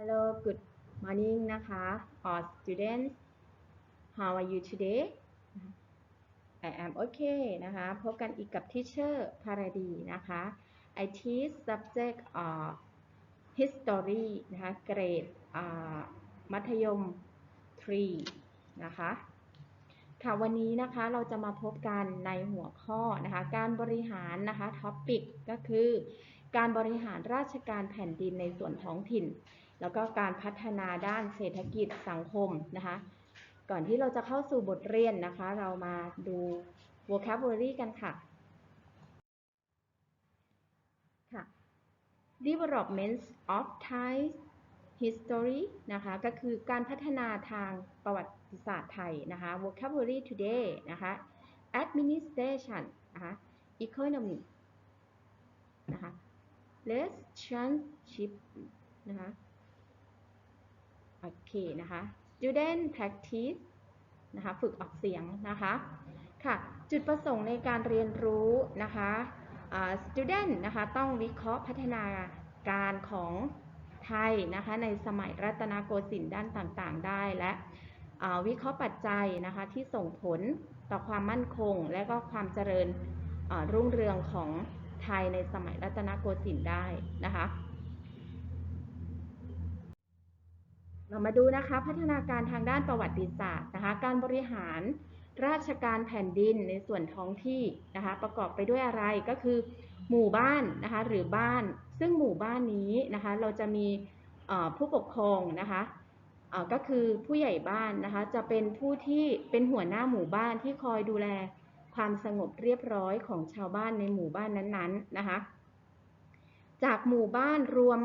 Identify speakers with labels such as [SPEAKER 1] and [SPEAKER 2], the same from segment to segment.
[SPEAKER 1] Hello good morning นะคะ all students how are you today I am okay นะคะ พบกันอีกกับ teacher พาราดีนะคะ I teach subject of history นะคะ เกรดอ่ามัธยม 3 นะคะค่ะวันนี้นะคะเราจะมาพบกันในหัวข้อนะคะการบริหารนะคะท็อปิกก็คือ การบริหารราชการแผ่นดินในส่วนท้องถิ่น แล้วก็การพัฒนาด้านเศรษฐกิจสังคมนะคะ ก่อนที่เราจะเข้าสู่บทเรียนนะคะ เรามาดู vocabulary กันค่ะค่ะ developments of Thai history นะคะ ก็คือการพัฒนาทางประวัติศาสตร์ไทยนะคะ vocabulary today นะคะ administration นะคะ economy นะคะ relationship นะคะ โอเคนะคะ student practice นะคะฝึกออกเสียงนะคะค่ะจุดประสงค์ในการเรียนรู้นะคะ student นะคะต้องวิเคราะห์พัฒนาการของไทยนะคะในสมัยรัตนโกสินทร์ด้านต่างๆ ได้และวิเคราะห์ปัจจัยนะคะที่ส่งผลต่อความมั่นคง และก็ความเจริญรุ่งเรืองของไทยในสมัยรัตนโกสินทร์ได้นะคะ เรามาดูนะคะพัฒนาการทางด้านประวัติศาสตร์นะคะ การบริหารราชการแผ่นดินในส่วนท้องที่นะคะ ประกอบไปด้วยอะไรก็คือ หมู่บ้านนะคะหรือบ้าน ซึ่งหมู่บ้านนี้นะคะ เราจะมีผู้ปกครองนะคะก็คือผู้ใหญ่บ้านนะคะ จะเป็นผู้ที่เป็นหัวหน้าหมู่บ้านที่คอยดูแลความสงบเรียบร้อยของชาวบ้านในหมู่บ้านนั้นๆนะคะ จากหมู่บ้านรวม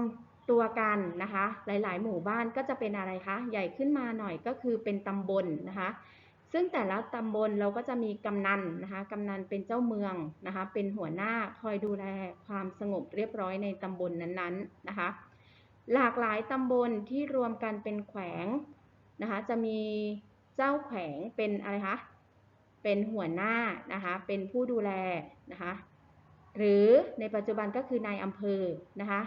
[SPEAKER 1] ตัวกันนะคะ หลาย ๆ หมู่บ้านก็จะเป็นอะไรคะ ใหญ่ขึ้นมาหน่อยก็คือเป็นตำบลนะคะ ซึ่งแต่ละตำบลเราก็จะมีกำนันนะคะ กำนันเป็นเจ้าเมืองนะคะ เป็นหัวหน้าคอยดูแลความสงบเรียบร้อยในตำบลนั้น ๆ นะคะ หลากหลายตำบลที่รวมกันเป็นแขวงนะคะ จะมีเจ้าแขวงเป็นอะไรคะ เป็นหัวหน้านะคะ เป็นผู้ดูแลนะคะ หรือในปัจจุบันก็คือนายอำเภอนะคะ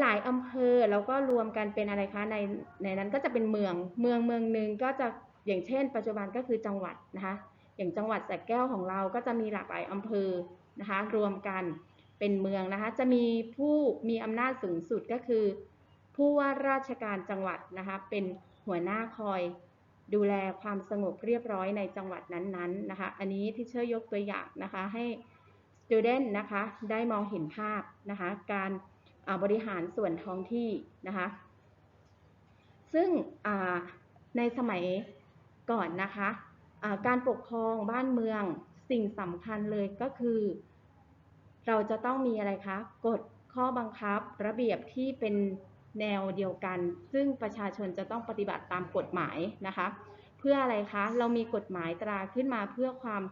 [SPEAKER 1] หลายๆอำเภอเราก็รวมกันเป็นอะไรคะในในนั้นก็จะเป็นเมืองเมืองเมืองหนึ่งก็จะอย่างเช่น ปัจจุบันก็คือจังหวัดนะคะอย่างจังหวัดสระแก้วของเราก็จะมีหลากหลายอำเภอนะคะรวมกันเป็นเมืองนะคะจะมีผู้มีอำนาจสูงสุดก็คือ ผู้ว่าราชการจังหวัดนะคะเป็นหัวหน้าคอยดูแลความสงบเรียบร้อยในจังหวัดนั้นๆนะคะ อันนี้ที่เชื่อยกตัวอย่างนะคะให้ student นะคะได้มองเห็นภาพนะคะการ บริหารส่วนท้องที่นะคะ ซึ่งในสมัยก่อนนะคะการปกครองบ้านเมืองสิ่งสำคัญเลยก็คือ เราจะต้องมีอะไรคะกฎข้อบังคับระเบียบที่เป็นแนวเดียวกัน ซึ่งประชาชนจะต้องปฏิบัติตามกฎหมายนะคะ เพื่ออะไรคะ เรามีกฎหมายตราขึ้นมาเพื่อความ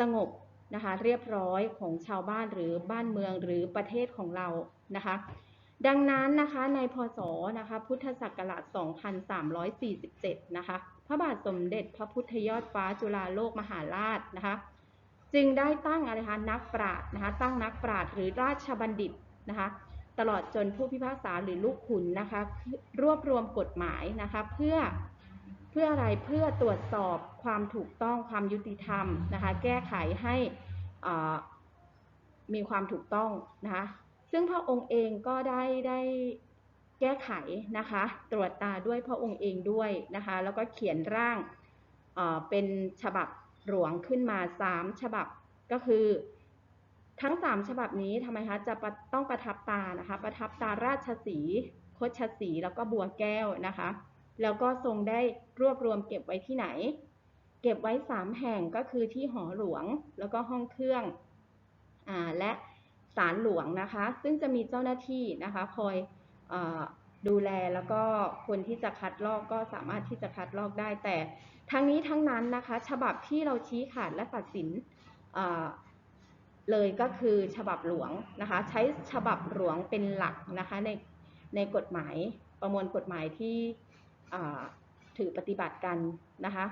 [SPEAKER 1] สงบนะคะ เรียบร้อยของชาวบ้านหรือบ้านเมืองหรือประเทศของเรา นะคะดังนั้นนะคะในพศนะคะพุทธศักราช 2347 นะคะพระบาทสมเด็จพระพุทธยอดฟ้าจุฬาโลกมหาราชนะคะจึงได้ตั้งอะไรคะนักปราชญ์นะคะตั้งนักปราชญ์หรือราชบัณฑิตนะคะตลอดจนผู้พิพากษาหรือลูกขุนนะคะรวบรวมกฎหมายนะคะเพื่อเพื่ออะไรเพื่อตรวจสอบความถูกต้องความยุติธรรมนะคะแก้ไขให้มีความถูกต้องนะคะ ซึ่งพระองค์เองก็ได้ได้แก้ไขนะคะ ตรวจตาด้วยพระองค์เองด้วยนะคะ แล้วก็เขียนร่างเอ่อเป็นฉบับหลวงขึ้นมาสามฉบับก็คือทั้งสามฉบับนี้ทำไมคะจะะต้องประทับตานะคะ ประทับตาราชสีห์คชสีแล้วก็บัวแก้วนะคะ แล้วก็ทรงได้รวบรวมเก็บไว้ที่ไหน เก็บไว้สามแห่งก็คือที่หอหลวงแล้วก็ห้องเครื่องอและ ศาลหลวงนะคะ ซึ่งจะมีเจ้าหน้าที่นะคะคอยอดูแลแล้วก็คนที่จะคัดลอกก็สามารถที่จะคัดลอกได้ แต่ทั้งนี้ทั้งนั้นนะคะ ฉบับที่เราชี้ขาดและตัดสินเลยก็คือฉบับหลวงนะคะ ใช้ฉบับหลวงเป็นหลักนะคะในในกฎหมายประมวลกฎหมายที่ถือปฏิบัติกันนะคะ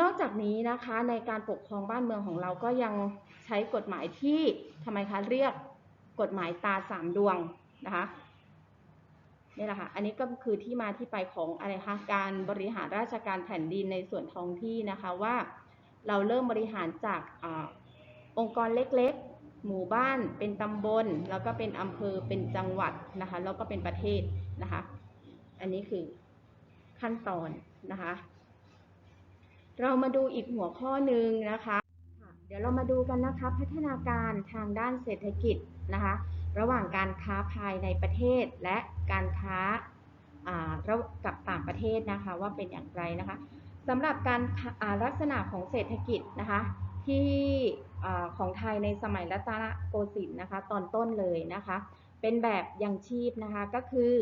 [SPEAKER 1] นอกจากนี้นะคะในการปกครองบ้านเมืองของเราก็ยังใช้กฎหมายที่ทำไมคะเรียกกฎหมายตาสามดวงนะคะนี่แหละค่ะ อันนี้ก็คือที่มาที่ไปของอะไรคะการบริหารราชการแผ่นดินในส่วนท้องที่นะคะว่าเราเริ่มบริหารจากอองค์กรเล็กๆ หมู่บ้านเป็นตำบล แล้วก็เป็นอำเภอเป็นจังหวัดนะคะแล้วก็เป็นประเทศนะคะ อันนี้คือขั้นตอนนะคะ เรามาดูอีกหัวข้อหนึ่งนะคะ เดี๋ยวเรามาดูกันนะคะพัฒนาการทางด้านเศรษฐกิจนะคะ ระหว่างการค้าภายในประเทศและการค้าากับต่างประเทศนะคะว่าเป็นอย่างไรนะคะสำหรับการาลักษณะของเศรษฐกิจนะคะที่ของไทยในสมัยรัตนโกสินทร์นะคะตอนต้นเลยนะคะ เป็นแบบยังชีพนะคะก็คือ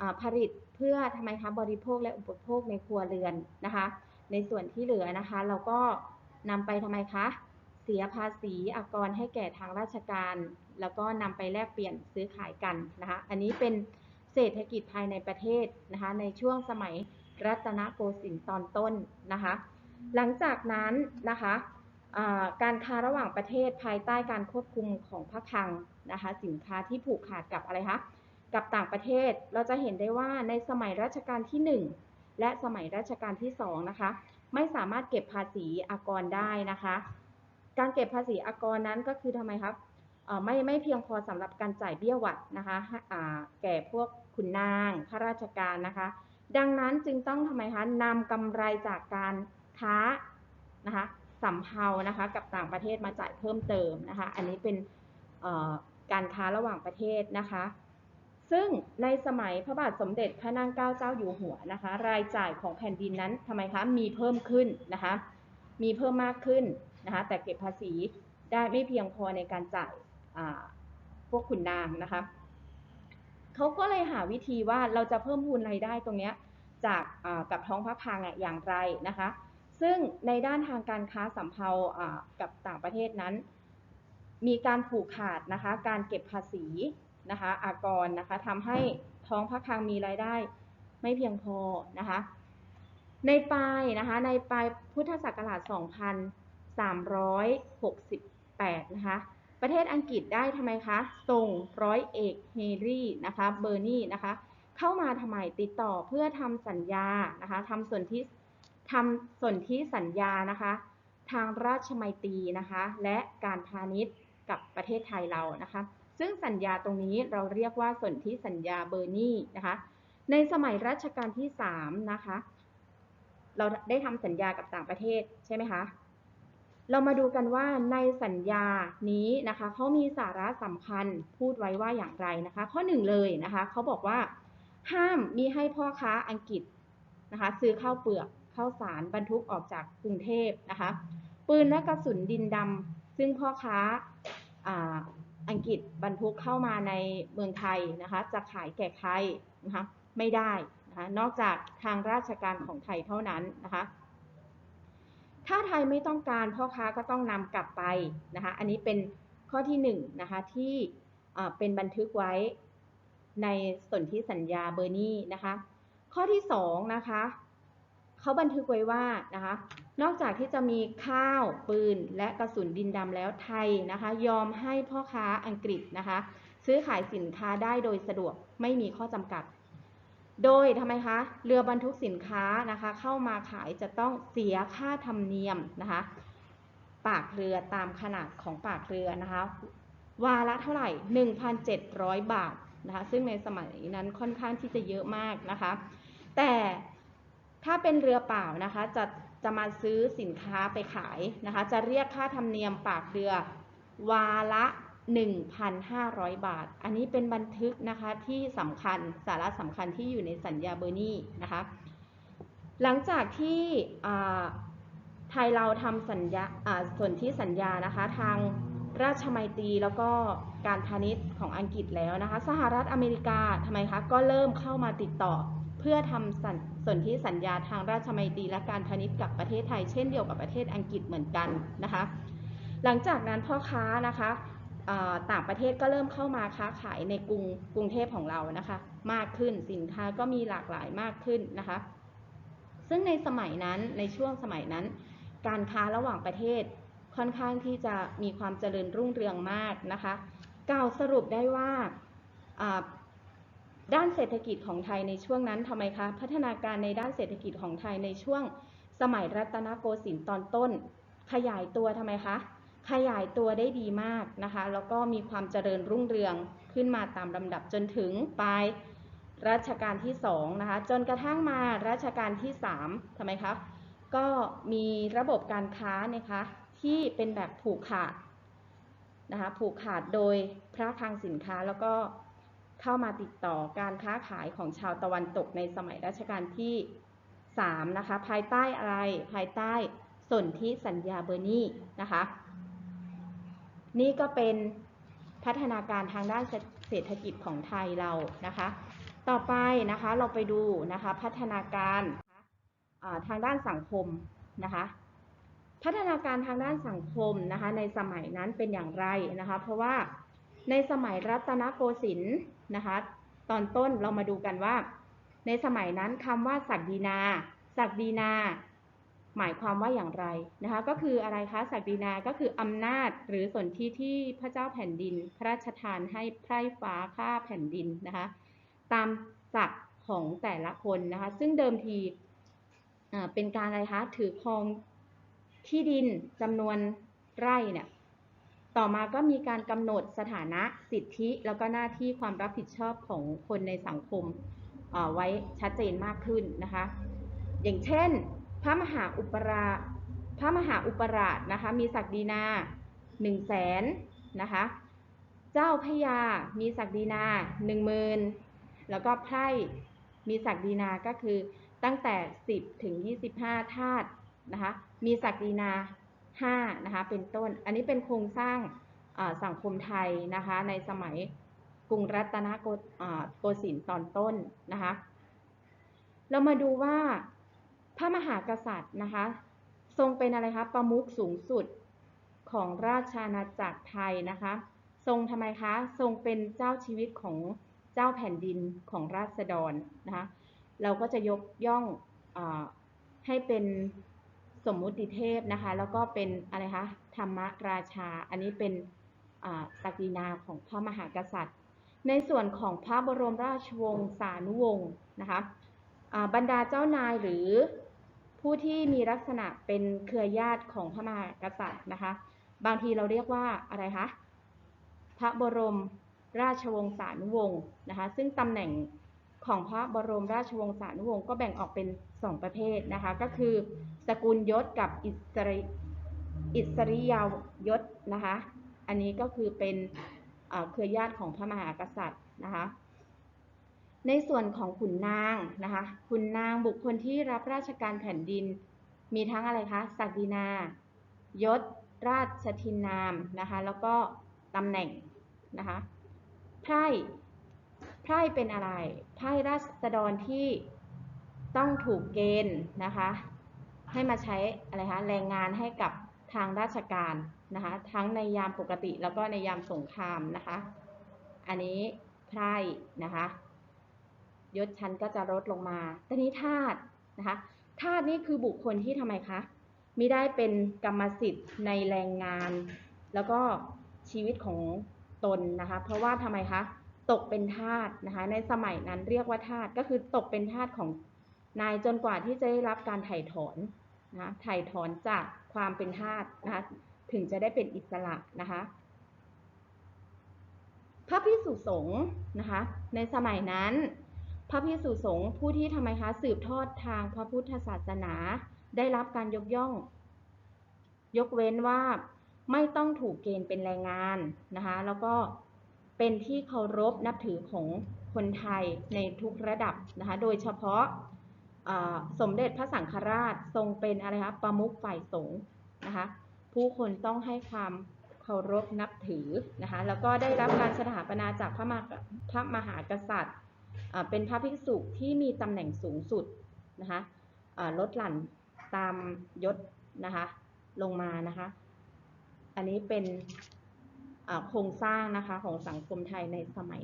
[SPEAKER 1] อผลิตเพื่อทำไมคะบริโภคและอุปโภคในครัวเรือนนะคะ ในส่วนที่เหลือนะคะ เราก็นำไปทำไมคะ เสียภาษีอากรให้แก่ทางราชการ แล้วก็นำไปแลกเปลี่ยนซื้อขายกันนะคะ อันนี้เป็นเศรษฐกิจภายในประเทศนะคะ ในช่วงสมัยรัตนโกสินทร์ตอนต้นนะคะ หลังจากนั้นนะคะการค้าระหว่างประเทศภายใต้การควบคุมของพระคลังนะคะ สินค้าที่ผูกขาดกับอะไรคะกับต่างประเทศเราจะเห็นได้ว่าในสมัยรัชกาลที่1 และสมัยรัชกาลที่2นะคะ ไม่สามารถเก็บภาษีอากรได้นะคะ การเก็บภาษีอากรนั้นก็คือทำไมครับไม่ไม่เพียงพอสำหรับการจ่ายเบี้ยหวัดนะคะแก่พวกขุนนางข้าราชการนะคะ ดังนั้นจึงต้องทำไมคะนำกำไรจากการค้านะคะสำเภานะคะกับต่างประเทศมาจ่ายเพิ่มเติมนะคะ อันนี้เป็นการค้าระหว่างประเทศนะคะ ซึ่งในสมัยพระบาทสมเด็จพระนางเกล้าเจ้าอยู่หัวนะคะ รายจ่ายของแผ่นดินนั้นทำไมคะมีเพิ่มขึ้นนะคะ มีเพิ่มมากขึ้นนะคะ แต่เก็บภาษีได้ไม่เพียงพอในการจ่ายพวกขุนนางนะคะเขาก็เลยหาวิธีว่าเราจะเพิ่มพูนรายได้ตรงนี้จากกับท้องพระคลังอย่างไรนะคะ ซึ่งในด้านทางการค้าสำเภาอ่ากับต่างประเทศนั้น มีการผูกขาดนะคะ การเก็บภาษี นะคะอากรนะคะทำให้ท้องพระคลังมีรายได้ไม่เพียงพอนะคะ ในปลายนะคะ ในปลายพุทธศักราช 2368 นะคะ ประเทศอังกฤษได้ทำไมคะ ส่งร้อยเอกเฮรี่นะคะ เบอร์นีนะคะ เข้ามาทำไมติดต่อเพื่อทำสัญญานะคะทำส่วนที่ทำส่วนที่สัญญานะคะ ทางราชมัยตรีนะคะ และการพาณิชย์กับประเทศไทยเรานะคะ ซึ่งสัญญาตรงนี้เราเรียกว่าสนธิสัญญาเบอร์นีนะคะ ในสมัยรัชกาลที่ 3 นะคะ เราได้ทำสัญญากับต่างประเทศใช่ไหมคะ เรามาดูกันว่าในสัญญานี้นะคะเขามีสาระสำคัญพูดไว้ว่าอย่างไรนะคะ ข้อหนึ่งเลยนะคะเขาบอกว่า ห้ามมีให้พ่อค้าอังกฤษนะคะซื้อข้าวเปลือกข้าวสารบรรทุกออกจากกรุงเทพนะคะ ปืนและกระสุนดินดำซึ่งพ่อค้า อังกฤษบรรทุกเข้ามาในเมืองไทยนะคะจะขายแก่ใครนะคะไม่ได้นะคะนอกจากทางราชการของไทยเท่านั้นนะคะถ้าไทยไม่ต้องการพ่อค้าก็ต้องนำกลับไปนะคะอันนี้เป็นข้อที่หนึ่งนะคะที่เป็นบันทึกไว้ในสนธิสัญญาเบอร์นีนะคะข้อที่สองนะคะ เขาบันทึกไว้ว่านะคะ นอกจากที่จะมีข้าวปืน และกระสุนดินดำแล้วไทยนะคะ ยอมให้พ่อค้าอังกฤษนะคะ ซื้อขายสินค้าได้โดยสะดวกไม่มีข้อจำกัด โดยทำไมคะเรือบรรทุกสินค้านะคะ เข้ามาขายจะต้องเสียค่าธรรมเนียมนะคะ ปากเรือตามขนาดของปากเรือนะคะ วาละเท่าไหร่ 1,700 บาทนะคะ ซึ่งในสมัยนั้นค่อนข้างที่จะเยอะมากนะคะ แต่ ถ้าเป็นเรือเปล่านะคะจะจะมาซื้อสินค้าไปขายนะคะ จะเรียกค่าธรรมเนียมปากเรือวาละ 1,500 บาท อันนี้เป็นบันทึกนะคะที่สำคัญสาระสำคัญที่อยู่ในสัญญาเบอร์นี่นะคะ หลังจากที่ไทยเราทำสัญญาอ่าส่วนที่สัญญานะคะทางราชมัยตรีแล้วก็การพาณิชย์ของอังกฤษแล้วนะคะ สหรัฐอเมริกาทำไมคะ ก็เริ่มเข้ามาติดต่อ เพื่อทำสัญส่วนที่สัญญาทางราชมัยตรีและการพาณิชย์กับประเทศไทย เช่นเดียวกับประเทศอังกฤษเหมือนกันนะคะ หลังจากนั้นพ่อค้านะคะต่างประเทศก็เริ่มเข้ามาค้าขายในกรุงกรุงเทพของเรานะคะ มากขึ้นสินค้าก็มีหลากหลายมากขึ้นนะคะ ซึ่งในสมัยนั้นในช่วงสมัยนั้น การค้าระหว่างประเทศค่อนข้างที่จะมีความเจริญรุ่งเรืองมากนะคะ กล่าวสรุปได้ว่า ด้านเศรษฐกิจของไทยในช่วงนั้นทำไมคะ พัฒนาการในด้านเศรษฐกิจของไทยในช่วงสมัยรัตนโกสินทร์ตอนต้น ขยายตัวทำไมคะ ขยายตัวได้ดีมากนะคะ แล้วก็มีความเจริญรุ่งเรืองขึ้นมาตามลำดับจนถึงปลายรัชกาลที่2นะคะ จนกระทั่งมารัชกาลที่3ทำไมคะ ก็มีระบบการค้านะคะที่เป็นแบบผูกขาดนะคะ ผูกขาดโดยพระคลังสินค้าแล้วก็ เข้ามาติดต่อการค้าขายของชาวตะวันตกในสมัยรัชกาลที่ 3 นะคะ ภายใต้อะไรภายใต้สนธิสัญญาเบอร์นีนะคะ นี่ก็เป็นพัฒนาการทางด้านเศรษฐกิจของไทยเรานะคะ ต่อไปนะคะเราไปดูนะคะพัฒนาการทางด้านสังคมนะคะพัฒนาการทางด้านสังคมนะคะในสมัยนั้นเป็นอย่างไรนะคะ เพราะว่าในสมัยรัตนโกสินทร์ นะคะ ตอนต้นเรามาดูกันว่า ในสมัยนั้นคำว่าศักดินา ศักดินา หมายความว่าอย่างไรนะคะ ก็คืออะไรคะศักดินาก็คืออำนาจหรือสนที่ที่พระเจ้าแผ่นดิน พระราชทานให้ไพร่ฟ้าข้าแผ่นดินนะคะ ตามศักดิ์ของแต่ละคนนะคะ ซึ่งเดิมทีเป็นการอะไรคะถือครองที่ดินจำนวนไร่เนี่ย ต่อมาก็มีการกำหนดสถานะสิทธิ แล้วก็หน้าที่ความรับผิดชอบของคนในสังคมไว้ชัดเจนมากขึ้นนะคะ อย่างเช่น พระมหาอุปราพระมหาอุปราชนะคะมีศักดินาหนึ่งแสนนะคะเจ้าพยา มีศักดินาหนึ่งหมื่นแล้วก็ไพร่มีศักดินาก็คือตั้งแต่ 10 ถึง 25 ธาตุนะคะมีศักดินา 5นะคะเป็นต้น อันนี้เป็นโครงสร้างสังคมไทยนะคะในสมัยกรุงรัตนโกสินทร์ตอนต้นนะคะเรามาดูว่าพระมหากษัตริย์นะคะทรงเป็นอะไรคะประมุขสูงสุดของราชอาณาจักรไทยนะคะทรงทำไมคะทรงเป็นเจ้าชีวิตของเจ้าแผ่นดินของราษฎรนะคะเราก็จะยกย่องอให้เป็น สมมุติเทพนะคะ แล้วก็เป็นอะไรคะธรรมราชา อันนี้เป็นศักดินาของพระมหากษัตริย์ ในส่วนของพระบรมราชวงศ์สานุวงศ์นะคะบรรดาเจ้านายหรือผู้ที่มีลักษณะเป็นเครือญาติของพระมหากษัตริย์นะคะ บางทีเราเรียกว่าอะไรคะพระบรมราชวงศ์สานุวงศ์นะคะ ซึ่งตำแหน่งของพระบรมราชวงศ์สานุวงศ์ก็แบ่งออกเป็น 2 ประเภทนะคะ ก็คือ สกุลยศกับอิสริอิสริยยศนะคะ อันนี้ก็คือเป็นเครือญาติของพระมหากษัตริย์นะคะในส่วนของขุนนางนะคะขุนนางบุคคลที่รับราชการแผ่นดิน มีทั้งอะไรคะศักดินายศ ราชทินนามนะคะแล้วก็ตำแหน่งนะคะไพร่ไพร่เป็นอะไรไพร่ราษฎรที่ ต้องถูกเกณฑ์นะคะ ให้มาใช้อะไรคะแรงงานให้กับทางราชการนะคะ ทั้งในยามปกติแล้วก็ในยามสงครามนะคะ อันนี้ไพร่นะคะยศชั้นก็จะลดลงมาตอนนี้ทาสนะคะทาสนี่คือบุคคลที่ทำไมคะมิได้เป็นกรรมสิทธิ์ในแรงงาน แล้วก็ชีวิตของตนนะคะ เพราะว่าทำไมคะตกเป็นทาสนะคะ ในสมัยนั้นเรียกว่าทาสก็คือตกเป็นทาสของ นายจนกว่าที่จะได้รับการไถ่ถอนนะไถ่ถอนจากความเป็นทาสนะคะถึงจะได้เป็นอิสระนะคะพระพิสุสงฆ์นะคะในสมัยนั้น พระพิสุสงฆ์ผู้ที่ทำไมคะสืบทอดทางพระพุทธศาสนา ได้รับการยกย่อง ยกเว้นว่าไม่ต้องถูกเกณฑ์เป็นแรงงานนะคะแล้วก็เป็นที่เคารพนับถือของคนไทยในทุกระดับนะคะโดยเฉพาะ สมเด็จพระสังฆราชทรงเป็นอะไรคะประมุขฝ่ายสงฆ์นะคะ ผู้คนต้องให้ความเคารพนับถือนะคะ แล้วก็ได้รับการสถาปนาจากพระมหาพระมหากษัตริย์เป็นพระภิกษุที่มีตำแหน่งสูงสุดนะคะลดหลั่นตามยศนะคะลงมานะคะ อันนี้เป็นโครงสร้างนะคะของสังคมไทยในสมัย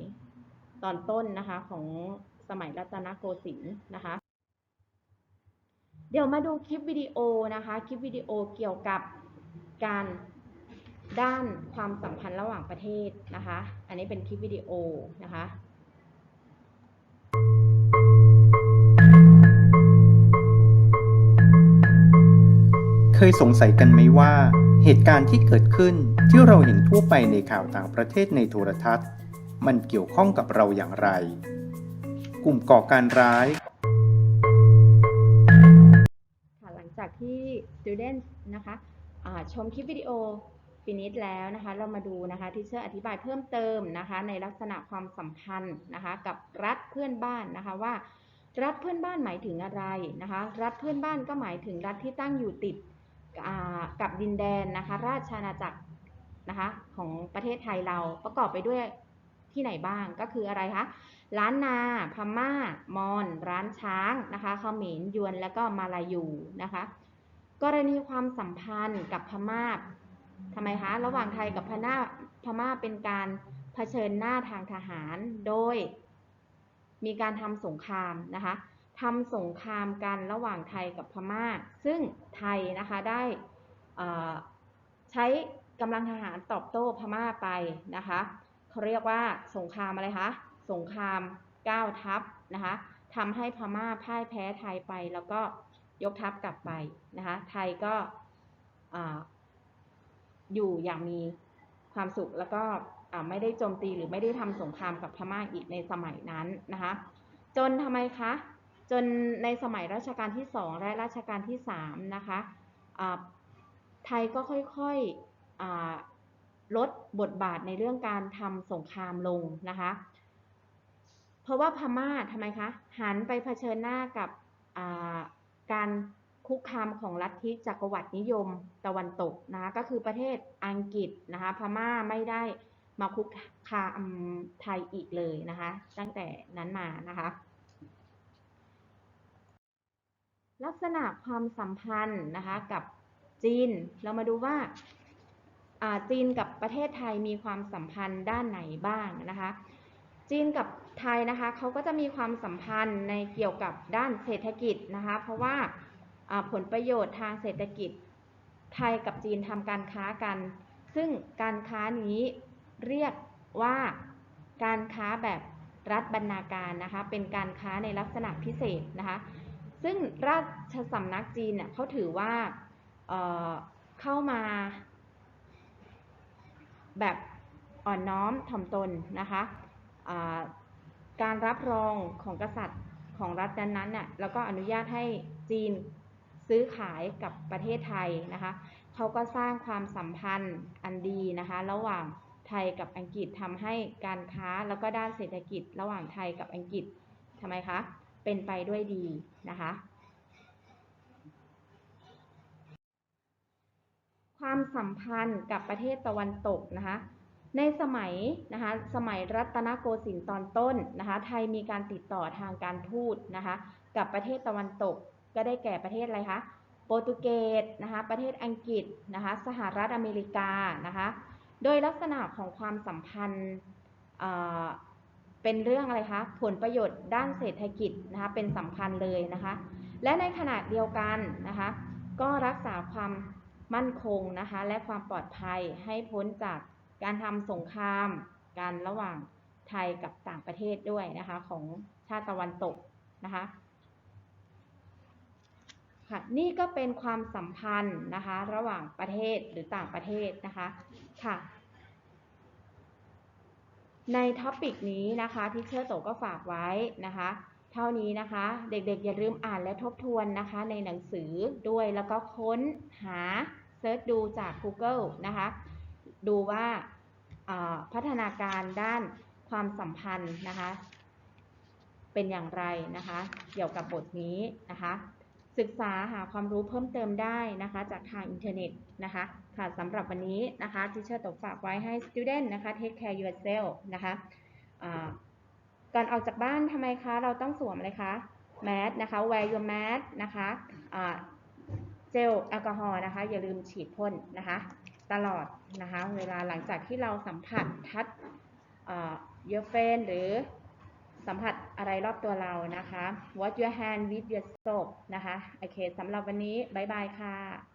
[SPEAKER 1] ตอนต้นนะคะของสมัยรัตนโกสินทร์นะคะ เดี๋ยวมาดูคลิปวิดีโอนะคะ คลิปวิดีโอเกี่ยวกับการด้านความสัมพันธ์ระหว่างประเทศนะคะ อันนี้เป็นคลิปวิดีโอนะคะ
[SPEAKER 2] เคยสงสัยกันไหมว่า เหตุการณ์ที่เกิดขึ้นที่เราเห็นทั่วไปในข่าวต่างประเทศในโทรทัศน์ มันเกี่ยวข้องกับเราอย่างไร กลุ่มก่อการร้าย
[SPEAKER 1] students นะคะชมคลิปวิดีโอฟินิชแล้วนะคะ เรามาดูนะคะที่เชื่ออธิบายเพิ่มเติมนะคะ ในลักษณะความสัมพันธ์นะคะ กับรัฐเพื่อนบ้านนะคะว่า รัฐเพื่อนบ้านหมายถึงอะไรนะคะ รัฐเพื่อนบ้านก็หมายถึงรัฐที่ตั้งอยู่ติดกับดินแดนนะคะ ราชอาณาจักรนะคะของประเทศไทยเราประกอบไปด้วยที่ไหนบ้างก็คืออะไรคะล้านนาพม่า มอญร้านช้างนะคะเขมรยวนแล้วก็มาลายูนะคะ กรณีความสัมพันธ์กับพม่าทำไมคะระหว่างไทยกับพม่าพม่าเป็นการเผชิญหน้าทางทหารโดย มีการทำสงครามนะคะทำสงครามกันระหว่างไทยกับพม่า ซึ่งไทยนะคะได้ใช้กำลังทหารตอบโต้พม่าไปนะคะเขาเรียกว่าสงครามอะไรคะสงครามก้าวทัพนะคะทำให้พม่าพ่ายแพ้ไทยไปแล้วก็ ยกทัพกลับไปนะคะ ไทยก็อ่าอยู่อย่างมีความสุขแล้วก็ไม่ได้โจมตีหรือไม่ได้ทำสงครามกับพม่าอีกในสมัยนั้นนะคะ จนทำไมคะ จนในสมัยรัชกาลที่สองและรัชกาลที่สามนะคะไทยก็ค่อยๆลดบทบาทในเรื่องการทำสงครามลงนะคะ เพราะว่าพม่าทำไมคะหันไปเผชิญหน้ากับ การคุกคามของลัทธิจักรวรรดินิยมตะวันตกนะคะก็คือประเทศอังกฤษนะคะพม่าไม่ได้มาคุกคามไทยอีกเลยนะคะตั้งแต่นั้นมานะคะลักษณะความสัมพันธ์นะคะกับจีนเรามาดูว่าอ่าจีนกับประเทศไทยมีความสัมพันธ์ด้านไหนบ้างนะคะ จีนกับไทยนะคะเขาก็จะมีความสัมพันธ์ในเกี่ยวกับด้านเศรษฐกิจนะคะ เพราะว่าผลประโยชน์ทางเศรษฐกิจ ไทยกับจีนทำการค้ากัน ซึ่งการค้านี้เรียกว่าการค้าแบบรัฐบรรณาการนะคะ เป็นการค้าในลักษณะพิเศษนะคะ ซึ่งราชสำนักจีนเนี่ยเขาถือว่าเเข้ามาแบบอ่อนน้อมถ่อมตนนะคะ การรับรองของกษัตริย์ของรัฐนั้นๆน่ยแล้วก็อนุญาตให้จีนซื้อขายกับประเทศไทยนะคะเขาก็สร้างความสัมพันธ์อันดีนะคะระหว่างไทยกับอังกฤษทำให้การค้าแล้วก็ด้านเศรษฐกิจระหว่างไทยกับอังกฤษทำไมคะเป็นไปด้วยดีนะคะความสัมพันธ์กับประเทศตะวันตกนะคะ ในสมัยนะคะสมัยรัตนโกสินทร์ตอนต้นนะคะไทยมีการติดต่อทางการทูตนะคะกับประเทศตะวันตกก็ได้แก่ประเทศอะไรคะโปรตุเกสนะคะประเทศอังกฤษนะคะสหรัฐอเมริกานะคะโดยลักษณะของความสัมพันธ์เอ่อเป็นเรื่องอะไรคะผลประโยชน์ด้านเศรษฐกิจนะคะเป็นสำคัญเลยนะคะและในขณะเดียวกันนะคะก็รักษาความมั่นคงนะคะและความปลอดภัยให้พ้นจาก การทำสงครามกันระหว่างไทยกับต่างประเทศด้วยนะคะของชาติตะวันตกนะคะค่ะนี่ก็เป็นความสัมพันธ์นะคะระหว่างประเทศหรือต่างประเทศนะคะค่ะในท็อปิกนี้นะคะที่เชอร์โตก็ฝากไว้นะคะเท่านี้นะคะเด็กๆอย่าลืมอ่านและทบทวนนะคะในหนังสือด้วยแล้วก็ค้นหาเซิร์ชดูจาก Google นะคะ ดูว่าพัฒนาการด้านความสัมพันธ์นะคะ เป็นอย่างไรนะคะ เกี่ยวกับบทนี้นะคะ ศึกษาหาความรู้เพิ่มเติมได้นะคะ จากทางอินเทอร์เน็ตนะคะ ค่ะสำหรับวันนี้นะคะที่เชอร์ตกฝากไว้ให้ student นะคะ take care yourself นะคะก่อนออกจากบ้านทำไมคะ เราต้องสวมอะไรคะแมสนะคะ wear your mask นะคะเจลแอลกอฮอล์นะคะ อย่าลืมฉีดพ่นนะคะ ตลอดนะคะเวลาหลังจากที่เราสัมผัสทัดเยอเฟนหรือสัมผัสอะไรรอบตัวเรานะคะ wash your hand with your soap นะคะ โอเคสำหรับวันนี้ บ๊ายบายค่ะ